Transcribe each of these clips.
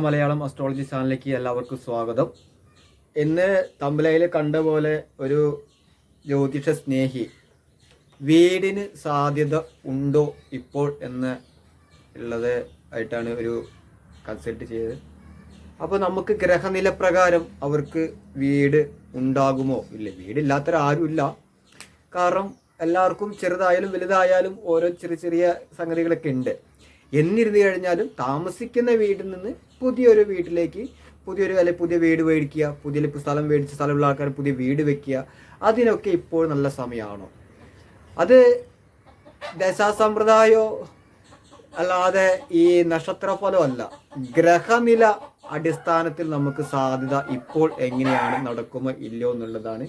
Malayalam astrology ചാനലിലേക്ക് എല്ലാവർക്കും സ്വാഗതം. ഇന്ന് തമ്പലയിൽ കണ്ട പോലെ ഒരു ജ്യോതിഷ സ്നേഹി വീടിന് സാധ്യത ഉണ്ടോ ഇപ്പോൾ എന്ന് ഉള്ളത് ആയിട്ടാണ് ഒരു കൺസൾട്ട് ചെയ്തത്. അപ്പോൾ നമുക്ക് ഗ്രഹനില പ്രകാരം അവർക്ക് വീട് ഉണ്ടാകുമോ? ഇല്ല വീടില്ലാത്തൊരാരും ഇല്ല കാരണം എല്ലാവർക്കും ചെറുതായാലും വലുതായാലും ഓരോ ചെറിയ ചെറിയ സംഗതികളൊക്കെ ഉണ്ട്. എന്നിരുന്നു കഴിഞ്ഞാലും താമസിക്കുന്ന വീട്ടിൽ നിന്ന് പുതിയൊരു വീട്ടിലേക്ക് പുതിയൊരു അല്ലെങ്കിൽ പുതിയ വീട് മേടിക്കുക പുതിയ സ്ഥലം മേടിച്ച് സ്ഥലമുള്ള ആൾക്കാർ പുതിയ വീട് വെക്കുക അതിനൊക്കെ ഇപ്പോൾ നല്ല സമയമാണോ? അത് ദശാസമ്പ്രദായോ? അല്ലാതെ ഈ നക്ഷത്രഫലം അല്ല ഗ്രഹനില അടിസ്ഥാനത്തിൽ നമുക്ക് സാധ്യത ഇപ്പോൾ എങ്ങനെയാണ് നടക്കുമോ ഇല്ലയോ എന്നുള്ളതാണ്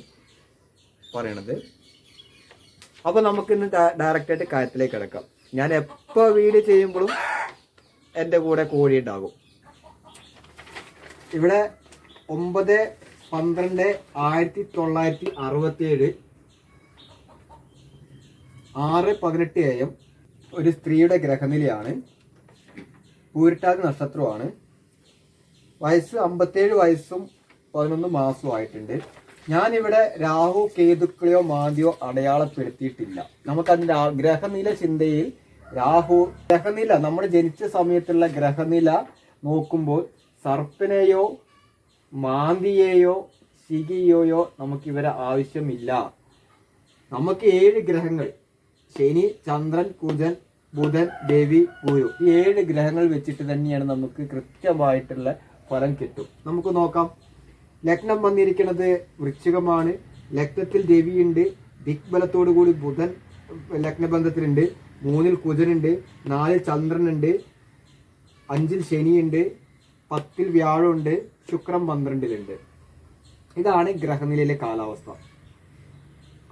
പറയണത്. അപ്പോൾ നമുക്കിന്ന് ഡയറക്റ്റായിട്ട് കാര്യത്തിലേക്ക് കിടക്കാം. ഞാൻ എപ്പോ വീട് ചെയ്യുമ്പോഴും എന്റെ കൂടെ കോഴി ഉണ്ടാകും. ഇവിടെ ഒമ്പത് പന്ത്രണ്ട് ആയിരത്തി തൊള്ളായിരത്തി അറുപത്തിയേഴ് ആറ് പതിനെട്ട് എ എം ഒരു സ്ത്രീയുടെ ഗ്രഹനിലയാണ്. പൂരിട്ടാതി നക്ഷത്രമാണ് വയസ്സ് അമ്പത്തേഴ് വയസ്സും പതിനൊന്ന് മാസവും ആയിട്ടുണ്ട്. ഞാനിവിടെ രാഹു കേതുക്കളെയോ മാന്തിയോ അടയാളപ്പെടുത്തിയിട്ടില്ല. നമുക്കതിന്റെ ഗ്രഹനില ചിന്തയിൽ രാഹു ഗ്രഹനില നമ്മൾ ജനിച്ച സമയത്തുള്ള ഗ്രഹനില നോക്കുമ്പോൾ സർപ്പിനെയോ മാന്തിയെയോ നമുക്ക് നമുക്കിവരെ ആവശ്യമില്ല. നമുക്ക് ഏഴ് ഗ്രഹങ്ങൾ ശനി ചന്ദ്രൻ കുജൻ ബുധൻ ദേവി ഗുരു ഈ ഏഴ് ഗ്രഹങ്ങൾ വെച്ചിട്ട് തന്നെയാണ് നമുക്ക് കൃത്യമായിട്ടുള്ള ഫലം കിട്ടും. നമുക്ക് നോക്കാം. ലഗ്നം വന്നിരിക്കുന്നത് വൃശ്ചികമാണ്. ലഗ്നത്തിൽ ദേവിയുണ്ട് ദിഗ്ബലത്തോടു കൂടി ബുധൻ ലഗ്നബന്ധത്തിലുണ്ട്. മൂന്നിൽ കുജനുണ്ട് നാലിൽ ചന്ദ്രനുണ്ട് അഞ്ചിൽ ശനിയുണ്ട് പത്തിൽ വ്യാഴമുണ്ട് ശുക്രൻ പന്ത്രണ്ടിലുണ്ട്. ഇതാണ് ഗ്രഹനിലയിലെ കാലാവസ്ഥ.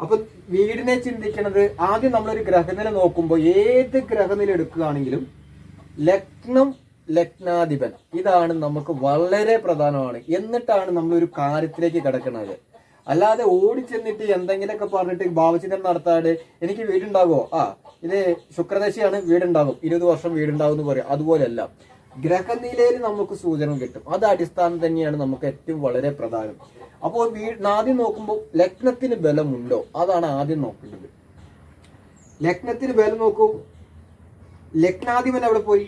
അപ്പൊ വീടിനെ ചിന്തിക്കുന്നത് ആദ്യം നമ്മളൊരു ഗ്രഹനില നോക്കുമ്പോൾ ഏത് ഗ്രഹനില എടുക്കുകയാണെങ്കിലും ലഗ്നം ലഗ്നാധിപൻ. ഇതാണ് നമുക്ക് വളരെ പ്രധാനമാണ്. എന്നിട്ടാണ് നമ്മൾ ഒരു കാര്യത്തിലേക്ക് കിടക്കുന്നത്. അല്ലാതെ ഓടി ചെന്നിട്ട് എന്തെങ്കിലുമൊക്കെ പറഞ്ഞിട്ട് ഭാവചിന്തം നടത്താതെ എനിക്ക് വീടുണ്ടാകുമോ ആ ഇത് ശുക്രദശയാണ് വീടുണ്ടാകും ഇരുപത് വർഷം വീടുണ്ടാകും എന്ന് പറയും. അതുപോലെയല്ല ഗ്രഹനിലയിൽ നമുക്ക് സൂചന കിട്ടും. അത് അടിസ്ഥാനം തന്നെയാണ് നമുക്ക് ഏറ്റവും വളരെ പ്രധാനം. അപ്പോൾ വീ ആദ്യം നോക്കുമ്പോൾ ലഗ്നത്തിന് ബലമുണ്ടോ? അതാണ് ആദ്യം നോക്കേണ്ടത്. ലഗ്നത്തിന് ബലം നോക്കൂ. ലഗ്നാധിപൻ അവിടെ പോയി?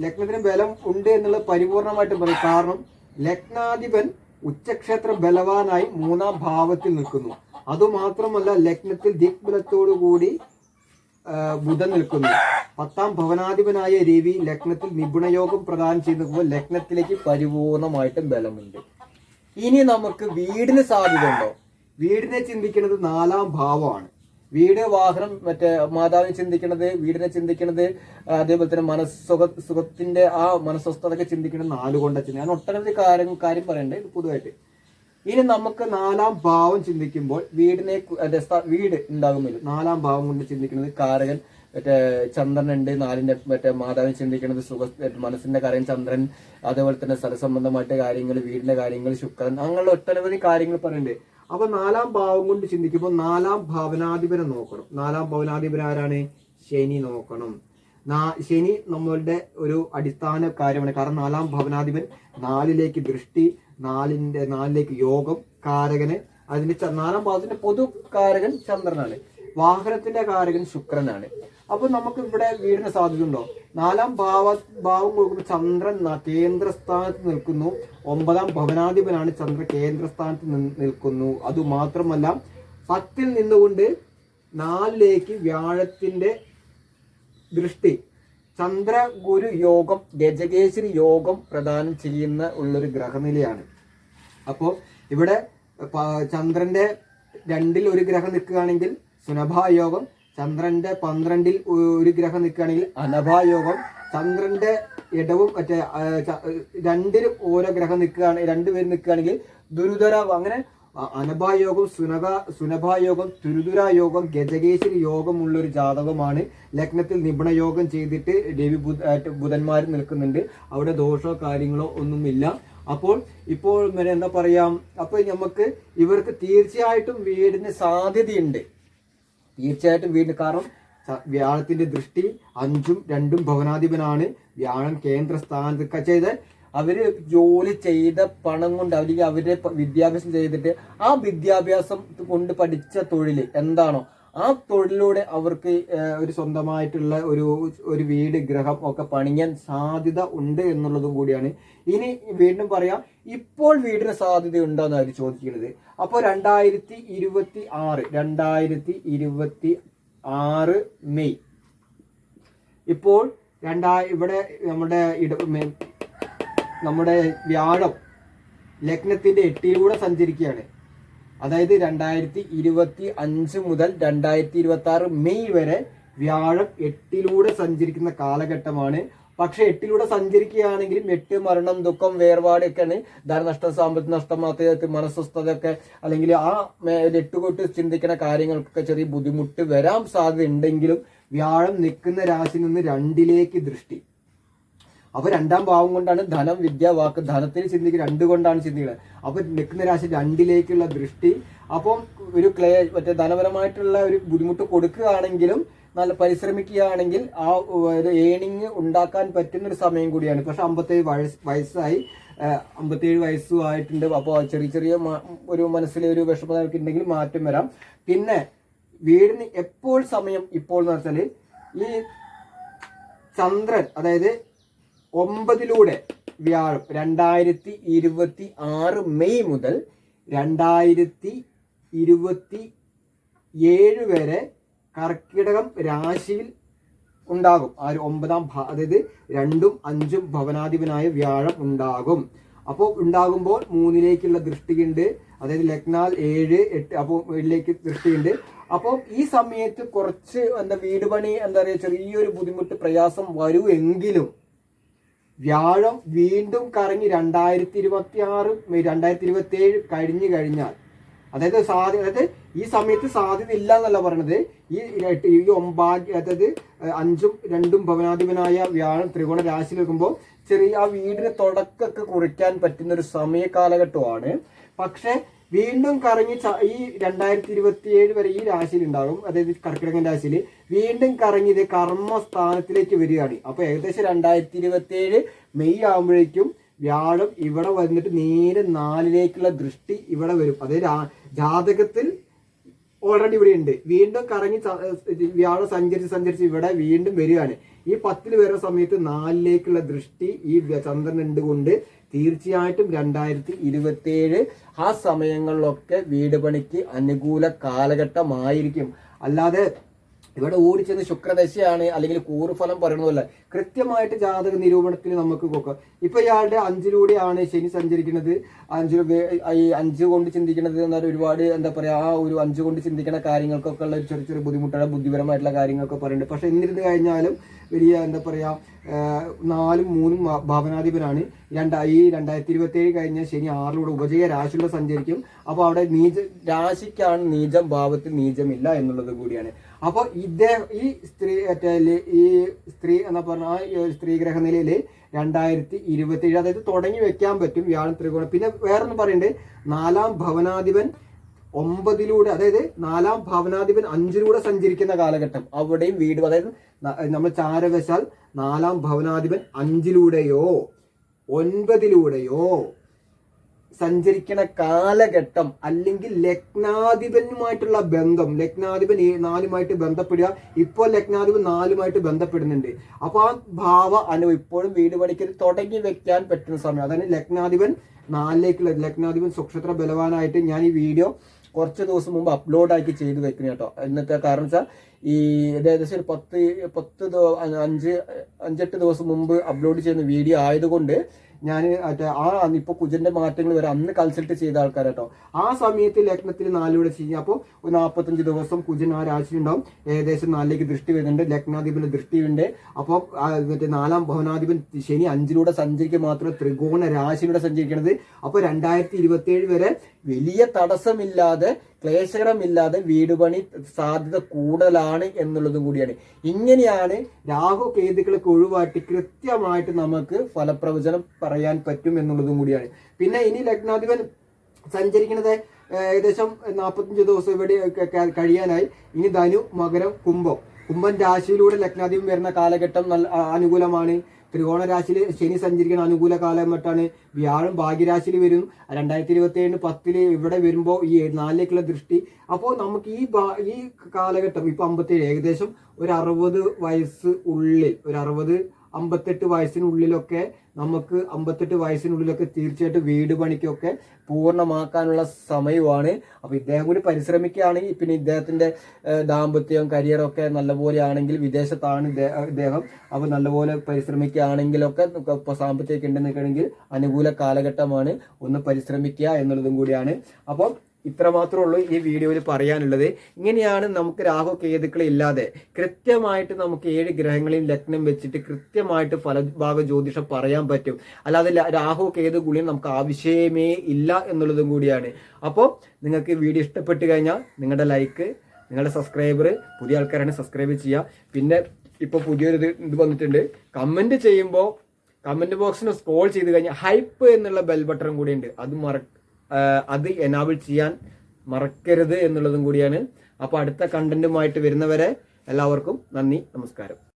ലഗ്നത്തിന് ബലം ഉണ്ട് എന്നുള്ളത് പരിപൂർണമായിട്ട് പറയും. കാരണം ലഗ്നാധിപൻ ഉച്ചക്ഷേത്ര ബലവാനായി മൂന്നാം ഭാവത്തിൽ നിൽക്കുന്നു. അതുമാത്രമല്ല ലഗ്നത്തിൽ ദിഗ്ബലത്തോടു കൂടി ബുധൻ നിൽക്കുന്നു. പത്താം ഭവനാധിപനായ രവി ലഗ്നത്തിൽ നിപുണയോഗം പ്രദാനം ചെയ്ത് ലഗ്നത്തിലേക്ക് പരിപൂർണമായിട്ടും ബലമുണ്ട്. ഇനി നമുക്ക് വീടിന് സാധ്യതയുണ്ടോ? വീടിനെ ചിന്തിക്കുന്നത് നാലാം ഭാവമാണ്. വീട് വാഹനം മറ്റേ മാതാവിനെ ചിന്തിക്കണത് വീടിനെ ചിന്തിക്കണത് അതേപോലെ തന്നെ മനസ്സുഖ സുഖത്തിന്റെ ആ മനസ്വസ്ഥതയൊക്കെ ചിന്തിക്കുന്നത് നാലുകൊണ്ട ചിന്ത ഞാൻ ഒട്ടനവധി കാര്യം കാര്യം പറയണ്ടേ പൊതുവായിട്ട് ഇനി നമുക്ക് നാലാം ഭാവം ചിന്തിക്കുമ്പോൾ വീടിനെ വീട് ഉണ്ടാകുമ്പോൾ നാലാം ഭാവം കൊണ്ട് ചിന്തിക്കുന്നത് കാരകൻ മറ്റേ ചന്ദ്രനുണ്ട് നാലിന്റെ മറ്റേ മാതാവിനെ ചിന്തിക്കുന്നത് സുഖ മനസ്സിന്റെ കാര്യം ചന്ദ്രൻ അതേപോലെ തന്നെ സ്ഥലസംബന്ധമായിട്ട് കാര്യങ്ങൾ വീടിന്റെ കാര്യങ്ങൾ ശുക്രൻ അങ്ങനെയുള്ള ഒട്ടനവധി കാര്യങ്ങൾ പറയുന്നുണ്ട് അപ്പൊ നാലാം ഭാവം കൊണ്ട് ചിന്തിക്കുമ്പോൾ നാലാം ഭവനാധിപനെ നോക്കണം. നാലാം ഭവനാധിപൻ ആരാണ്? ശനി നോക്കണം. ശനി നമ്മളുടെ ഒരു അടിസ്ഥാന കാര്യമാണ്. കാരണം നാലാം ഭവനാധിപൻ നാലിലേക്ക് ദൃഷ്ടി നാലിന്റെ നാലിലേക്ക് യോഗം കാരകന് അതിന്റെ നാലാം ഭാവത്തിന്റെ പൊതു കാരകൻ ചന്ദ്രനാണ്. വാഹനത്തിന്റെ കാരകൻ ശുക്രനാണ്. അപ്പൊ നമുക്ക് ഇവിടെ വീടിന് സാധ്യത ഉണ്ടോ നാലാം ഭാവ ഭാവം കൊടുക്കുന്ന ചന്ദ്രൻ കേന്ദ്രസ്ഥാനത്ത് നിൽക്കുന്നു. ഒമ്പതാം ഭവനാധിപനാണ് ചന്ദ്ര കേന്ദ്രസ്ഥാനത്ത് നിൽക്കുന്നു. അതുമാത്രമല്ല പത്തിൽ നിന്നുകൊണ്ട് നാലിലേക്ക് വ്യാഴത്തിന്റെ ദൃഷ്ടി ചന്ദ്ര ഗുരു യോഗം ഗജകേശ്വരി യോഗം പ്രദാനം ചെയ്യുന്ന ഉള്ളൊരു ഗ്രഹനിലയാണ്. അപ്പോൾ ഇവിടെ ചന്ദ്രന്റെ രണ്ടിൽ ഒരു ഗ്രഹം നിൽക്കുകയാണെങ്കിൽ സുനഭായോഗം ചന്ദ്രന്റെ പന്ത്രണ്ടിൽ ഒരു ഗ്രഹം നിൽക്കുകയാണെങ്കിൽ അനഭായോഗം. ചന്ദ്രന്റെ ഇടവും മറ്റേ രണ്ടിലും ഓരോ ഗ്രഹം നിൽക്കുകയാണെങ്കിൽ രണ്ടുപേരും നിൽക്കുകയാണെങ്കിൽ ദുരിതര അങ്ങനെ അനഭായോഗം സുനഭ സുനഭായോഗം തുരുതുരായോഗം ഗജകേശ്വരി യോഗമുള്ള ഒരു ജാതകമാണ്. ലഗ്നത്തിൽ നിപുണയോഗം ചെയ്തിട്ട് ദേവി ബുധന്മാർ നിൽക്കുന്നുണ്ട്. അവിടെ ദോഷമോ കാര്യങ്ങളോ ഒന്നുമില്ല. അപ്പോൾ ഇപ്പോൾ എന്താ പറയാം? അപ്പോൾ നമുക്ക് ഇവർക്ക് തീർച്ചയായിട്ടും വീടിന് സാധ്യതയുണ്ട്. തീർച്ചയായിട്ടും വീണ്ടും കാരണം വ്യാഴത്തിന്റെ ദൃഷ്ടി അഞ്ചും രണ്ടും ഭവനാധിപനാണ്. വ്യാഴം കേന്ദ്ര സ്ഥാനത്ത് ചെയ്ത് അവർ ജോലി ചെയ്ത പണം കൊണ്ട് അല്ലെങ്കിൽ അവരുടെ വിദ്യാഭ്യാസം ചെയ്തിട്ട് ആ വിദ്യാഭ്യാസം കൊണ്ട് പഠിച്ച തൊഴിൽ എന്താണോ ആ തൊഴിലിലൂടെ അവർക്ക് ഒരു സ്വന്തമായിട്ടുള്ള ഒരു ഒരു വീട് ഗ്രഹം ഒക്കെ പണിയാൻ സാധ്യത ഉണ്ട് എന്നുള്ളതും കൂടിയാണ്. ഇനി വീണ്ടും പറയാം ഇപ്പോൾ വീടിന് സാധ്യത ഉണ്ടോ എന്നാണ് ചോദിക്കുന്നത്. അപ്പോൾ രണ്ടായിരത്തി ഇരുപത്തി ആറ് രണ്ടായിരത്തി ഇരുപത്തി ആറ് മെയ്. ഇപ്പോൾ രണ്ടാ ഇവിടെ നമ്മുടെ ഇട നമ്മുടെ വ്യാഴം ലഗ്നത്തിന്റെ എട്ടിലൂടെ സഞ്ചരിക്കുകയാണ്. അതായത് രണ്ടായിരത്തി ഇരുപത്തി അഞ്ച് മുതൽ രണ്ടായിരത്തി ഇരുപത്തി ആറ് മെയ് വരെ വ്യാഴം എട്ടിലൂടെ സഞ്ചരിക്കുന്ന കാലഘട്ടമാണ്. പക്ഷെ എട്ടിലൂടെ സഞ്ചരിക്കുകയാണെങ്കിലും എട്ട് മരണം ദുഃഖം വേർപാട് ഒക്കെയാണ് ധനനഷ്ടം സാമ്പത്തിക നഷ്ടം മാത്രം മനസ്വസ്ഥതയൊക്കെ അല്ലെങ്കിൽ ആ എട്ടുകൊട്ട് ചിന്തിക്കുന്ന കാര്യങ്ങൾക്കൊക്കെ ചെറിയ ബുദ്ധിമുട്ട് വരാൻ സാധ്യത ഉണ്ടെങ്കിലും വ്യാഴം നിൽക്കുന്ന രാശിയിൽ നിന്ന് രണ്ടിലേക്ക് ദൃഷ്ടി. അപ്പൊ രണ്ടാം ഭാവം കൊണ്ടാണ് ധനം വിദ്യ വാക്ക് ധനത്തിന് ചിന്തിക്കുക രണ്ട് കൊണ്ടാണ് ചിന്തിക്കുന്നത് അപ്പൊ നിൽക്കുന്ന രാശി രണ്ടിലേക്കുള്ള ദൃഷ്ടി. അപ്പം ഒരു ക്ലേ മറ്റേ ധനപരമായിട്ടുള്ള ഒരു ബുദ്ധിമുട്ട് കൊടുക്കുകയാണെങ്കിലും നല്ല പരിശ്രമിക്കുകയാണെങ്കിൽ ആ ഒരു ഏണിങ് ഉണ്ടാക്കാൻ പറ്റുന്ന ഒരു സമയം കൂടിയാണ്. പക്ഷെ അമ്പത്തേഴ് വയസ്സ് വയസ്സായി. അമ്പത്തേഴ് വയസ്സും ആയിട്ടുണ്ട്. അപ്പോൾ ചെറിയ ചെറിയ ഒരു മനസ്സിലെ ഒരു വിഷമത ഉണ്ടെങ്കിൽ മാറ്റം വരാം. പിന്നെ വീടിന് എപ്പോൾ സമയം ഇപ്പോൾ എന്ന് വെച്ചാൽ ഈ ചന്ദ്രൻ അതായത് ഒമ്പതിലൂടെ വ്യാഴം രണ്ടായിരത്തി ഇരുപത്തി ആറ് മെയ് മുതൽ രണ്ടായിരത്തി ഇരുപത്തി ഏഴ് വരെ കർക്കിടകം രാശിയിൽ ഉണ്ടാകും. ആ ഒരു ഒമ്പതാം ഭാ അതായത് രണ്ടും അഞ്ചും ഭവനാധിപനായ വ്യാഴം ഉണ്ടാകും. അപ്പോൾ ഉണ്ടാകുമ്പോൾ മൂന്നിലേക്കുള്ള ദൃഷ്ടിയുണ്ട്. അതായത് ലഗ്നാൽ ഏഴ് എട്ട് അപ്പോൾ ഏഴിലേക്ക് ദൃഷ്ടിയുണ്ട്. അപ്പോൾ ഈ സമയത്ത് കുറച്ച് എന്താ വീട് പണി എന്താ പറയുക ചെറിയൊരു ബുദ്ധിമുട്ട് പ്രയാസം വരുമെങ്കിലും വ്യാഴം വീണ്ടും കറങ്ങി രണ്ടായിരത്തി ഇരുപത്തി ആറ് രണ്ടായിരത്തി ഇരുപത്തി ഏഴ് കഴിഞ്ഞു കഴിഞ്ഞാൽ. അതായത് സാധ്യ അതായത് ഈ സമയത്ത് സാധ്യത ഇല്ല എന്നല്ല പറയണത്. ഈ ഈ അതായത് അഞ്ചും രണ്ടും ഭവനാധിപനായ വ്യാഴം ത്രികോണ രാശി നിൽക്കുമ്പോൾ ചെറിയ ആ വീടിന് തുടക്കമൊക്കെ കുറിക്കാൻ പറ്റുന്ന ഒരു സമയ കാലഘട്ടമാണ് പക്ഷെ വീണ്ടും കറങ്ങി ഈ രണ്ടായിരത്തി ഇരുപത്തി ഏഴ് വരെ ഈ രാശിയിൽ ഉണ്ടാകും. അതായത് കർക്കിടകൻ രാശിയിൽ വീണ്ടും കറങ്ങി ഇത് കർമ്മസ്ഥാനത്തിലേക്ക് വരികയാണ്. അപ്പൊ ഏകദേശം രണ്ടായിരത്തി ഇരുപത്തി ഏഴ് മെയ് ആകുമ്പോഴേക്കും വ്യാഴം ഇവിടെ വന്നിട്ട് നേരെ നാലിലേക്കുള്ള ദൃഷ്ടി ഇവിടെ വരും. അതായത് ജാതകത്തിൽ ഓൾറെഡി ഇവിടെ ഉണ്ട്. വീണ്ടും കറങ്ങി വ്യാഴം സഞ്ചരിച്ച് സഞ്ചരിച്ച് ഇവിടെ വീണ്ടും വരികയാണ്. ഈ പത്തിൽ വരുന്ന സമയത്ത് നാലിലേക്കുള്ള ദൃഷ്ടി ഈ ചന്ദ്രൻ ഉണ്ട് കൊണ്ട് തീർച്ചയായിട്ടും രണ്ടായിരത്തി ഇരുപത്തി ഏഴ് ആ സമയങ്ങളിലൊക്കെ വീട് പണിക്ക് അനുകൂല കാലഘട്ടമായിരിക്കും. അല്ലാതെ ഇവിടെ ഓടിച്ചെന്ന് ശുക്രദശയാണ് അല്ലെങ്കിൽ കൂറുഫലം പറയണതല്ല. കൃത്യമായിട്ട് ജാതക നിരൂപണത്തിൽ നമുക്ക് നോക്കാം. ഇപ്പൊ ഇയാളുടെ അഞ്ചിലൂടെയാണ് ശനി സഞ്ചരിക്കുന്നത്. അഞ്ചു ഈ അഞ്ച് കൊണ്ട് ചിന്തിക്കുന്നത് എന്നാൽ ഒരുപാട് എന്താ പറയാ ആ ഒരു അഞ്ച് കൊണ്ട് ചിന്തിക്കുന്ന കാര്യങ്ങൾക്കൊക്കെ ഉള്ള ചെറിയ ചെറിയ ബുദ്ധിമുട്ടുള്ള ബുദ്ധിപരമായിട്ടുള്ള കാര്യങ്ങളൊക്കെ പറയുന്നുണ്ട്. പക്ഷെ എന്നിരുന്നു കഴിഞ്ഞാലും വലിയ എന്താ പറയാ നാലും മൂന്നും ഭവനാധിപനാണ് രണ്ട ഈ രണ്ടായിരത്തി ഇരുപത്തി ഏഴ് കഴിഞ്ഞ ശനി ആറിലൂടെ ഉപജയ രാശിയിലൂടെ സഞ്ചരിക്കും. അപ്പോൾ അവിടെ നീജ രാശിക്കാണ് നീജം ഭാവത്തിൽ നീജമില്ല എന്നുള്ളത് കൂടിയാണ്. അപ്പോൾ ഇദ്ദേഹം ഈ സ്ത്രീ ഈ സ്ത്രീ എന്ന് പറഞ്ഞാൽ ഈ ഒരു സ്ത്രീ ഗ്രഹ നിലയിൽ രണ്ടായിരത്തി ഇരുപത്തി ഏഴ് അതായത് തുടങ്ങി വെക്കാൻ പറ്റും വ്യാഴം ത്രികോണം. പിന്നെ വേറൊന്ന് പറയണ്ടേ നാലാം ഭവനാധിപൻ ഒമ്പതിലൂടെ അതായത് നാലാം ഭവനാധിപൻ അഞ്ചിലൂടെ സഞ്ചരിക്കുന്ന കാലഘട്ടം. അവിടെയും വീട് അതായത് നമ്മൾ ചാരവശാൽ നാലാം ഭവനാധിപൻ അഞ്ചിലൂടെയോ ഒൻപതിലൂടെയോ സഞ്ചരിക്കണ കാലഘട്ടം അല്ലെങ്കിൽ ലഗ്നാധിപനുമായിട്ടുള്ള ബന്ധം ലഗ്നാധിപൻ നാലുമായിട്ട് ബന്ധപ്പെടുക. ഇപ്പോൾ ലഗ്നാധിപൻ നാലുമായിട്ട് ബന്ധപ്പെടുന്നുണ്ട്. അപ്പൊ ആ ഭാവ അനുഭവം ഇപ്പോഴും വീട് പണിക്ക് തുടങ്ങി വെക്കാൻ പറ്റുന്ന സമയം. അതായത് ലഗ്നാധിപൻ നാലിലേക്കുള്ള ലഗ്നാധിപൻ സുക്ഷത്ര ബലവാനായിട്ട് ഞാൻ ഈ വീഡിയോ കുറച്ച് ദിവസം മുമ്പ് അപ്ലോഡ് ആക്കി ചെയ്ത് വെക്കുന്നു കേട്ടോ. എന്നൊക്കെ കാരണം വെച്ചാൽ ഈ ഏകദേശം ഒരു പത്ത് പത്ത് അഞ്ച് അഞ്ചെട്ട് ദിവസം മുമ്പ് അപ്ലോഡ് ചെയ്യുന്ന വീഡിയോ ആയതുകൊണ്ട് ഞാൻ മറ്റേ ആ ഇപ്പൊ കുജന്റെ മാറ്റങ്ങൾ വരെ അന്ന് കൺസൾട്ട് ചെയ്ത ആൾക്കാർ കേട്ടോ ആ സമയത്ത് ലഗ്നത്തിൽ നാലിലൂടെ ചെയ്യുക അപ്പോൾ നാൽപ്പത്തഞ്ച് ദിവസം കുജൻ ആ രാശി ഉണ്ടാവും. ഏകദേശം നാലിലേക്ക് ദൃഷ്ടി വരുന്നുണ്ട്. ലഗ്നാധിപന്റെ ദൃഷ്ടിയുണ്ട് അപ്പോൾ മറ്റേ നാലാം ഭവനാധിപൻ ശനി അഞ്ചിലൂടെ സഞ്ചരിക്കുക മാത്രമേ ത്രികോണ രാശിയിലൂടെ സഞ്ചരിക്കണത്. അപ്പോൾ രണ്ടായിരത്തി ഇരുപത്തി വരെ വലിയ തടസ്സമില്ലാതെ ക്ലേശകരമില്ലാതെ വീട് പണി സാധ്യത കൂടുതലാണ് എന്നുള്ളതും കൂടിയാണ്. ഇങ്ങനെയാണ് രാഹു കേതുക്കളൊക്കെ ഒഴിവാക്കി കൃത്യമായിട്ട് നമുക്ക് ഫലപ്രവചനം പറയാൻ പറ്റും എന്നുള്ളതും കൂടിയാണ്. പിന്നെ ഇനി ലഗ്നാധിപൻ സഞ്ചരിക്കുന്നത് ഏകദേശം നാൽപ്പത്തഞ്ച് ദിവസം ഇവിടെ കഴിയാനായി. ഇനി ധനു മകരം കുംഭം. കുംഭൻ രാശിയിലൂടെ ലഗ്നാധിപൻ വരുന്ന കാലഘട്ടം നല്ല അനുകൂലമാണ്. ത്രികോണ രാശിയിൽ ശനി സഞ്ചരിക്കുന്ന അനുകൂല കാലഘട്ടമാണ് വ്യാഴം ഭാഗ്യരാശിയിൽ വരും. രണ്ടായിരത്തി ഇരുപത്തി ഏഴിന് പത്തിൽ ഇവിടെ വരുമ്പോൾ ഈ നാലിലേക്കുള്ള ദൃഷ്ടി. അപ്പോൾ നമുക്ക് ഈ ഈ കാലഘട്ടം ഇപ്പൊ അമ്പത്തേഴ് ഏകദേശം ഒരു അറുപത് വയസ്സ് ഉള്ളിൽ ഒരു അറുപത് അമ്പത്തെട്ട് വയസ്സിനുള്ളിലൊക്കെ നമുക്ക് അമ്പത്തെട്ട് വയസ്സിനുള്ളിലൊക്കെ തീർച്ചയായിട്ടും വീട് പണിക്കൊക്കെ പൂർണമാക്കാനുള്ള സമയമാണ്. അപ്പൊ ഇദ്ദേഹം കൂടി പരിശ്രമിക്കുകയാണെങ്കിൽ പിന്നെ ഇദ്ദേഹത്തിന്റെ ദാമ്പത്യം ദാമ്പത്യം കരിയറൊക്കെ നല്ലപോലെ ആണെങ്കിൽ വിദേശത്താണ് ഇദ്ദേ- ഇദ്ദേഹം. അപ്പൊ നല്ലപോലെ പരിശ്രമിക്കുകയാണെങ്കിലൊക്കെ ഇപ്പൊ സാമ്പത്തികം ഉണ്ടെന്നൊക്കെയാണെങ്കിൽ അനുകൂല കാലഘട്ടമാണ്. ഒന്ന് പരിശ്രമിക്കുക എന്നുള്ളതും കൂടിയാണ്. അപ്പം ഇത്ര മാത്രമേ ഉള്ളൂ ഈ വീഡിയോയിൽ പറയാനുള്ളത്. ഇങ്ങനെയാണ് നമുക്ക് രാഹു കേതുക്കൾ ഇല്ലാതെ കൃത്യമായിട്ട് നമുക്ക് ഏഴ് ഗ്രഹങ്ങളിൽ ലഗ്നം വെച്ചിട്ട് കൃത്യമായിട്ട് ഫലഭാഗ ജ്യോതിഷം പറയാൻ പറ്റും. അല്ലാതെ രാഹു കേതു ഗുളിയും നമുക്ക് ആവശ്യമേ ഇല്ല എന്നുള്ളതും കൂടിയാണ്. അപ്പോൾ നിങ്ങൾക്ക് വീഡിയോ ഇഷ്ടപ്പെട്ട് കഴിഞ്ഞാൽ നിങ്ങളുടെ ലൈക്ക് നിങ്ങളുടെ സബ്സ്ക്രൈബർ പുതിയ ആൾക്കാരാണ് സബ്സ്ക്രൈബ് ചെയ്യുക. പിന്നെ ഇപ്പോൾ പുതിയൊരു ഇത് വന്നിട്ടുണ്ട്. കമന്റ് ചെയ്യുമ്പോൾ കമന്റ് ബോക്സിന് സ്ക്രോൾ ചെയ്ത് കഴിഞ്ഞാൽ ഹൈപ്പ് എന്നുള്ള ബെൽ ബട്ടൺ കൂടി ഉണ്ട്. അത് മറ അത് എനാബിൾ ചെയ്യാൻ മറക്കരുത് എന്നുള്ളതും കൂടിയാണ്. അപ്പോൾ അടുത്ത കണ്ടന്റുമായിട്ട് വരുന്നവരെ എല്ലാവർക്കും നന്ദി നമസ്കാരം.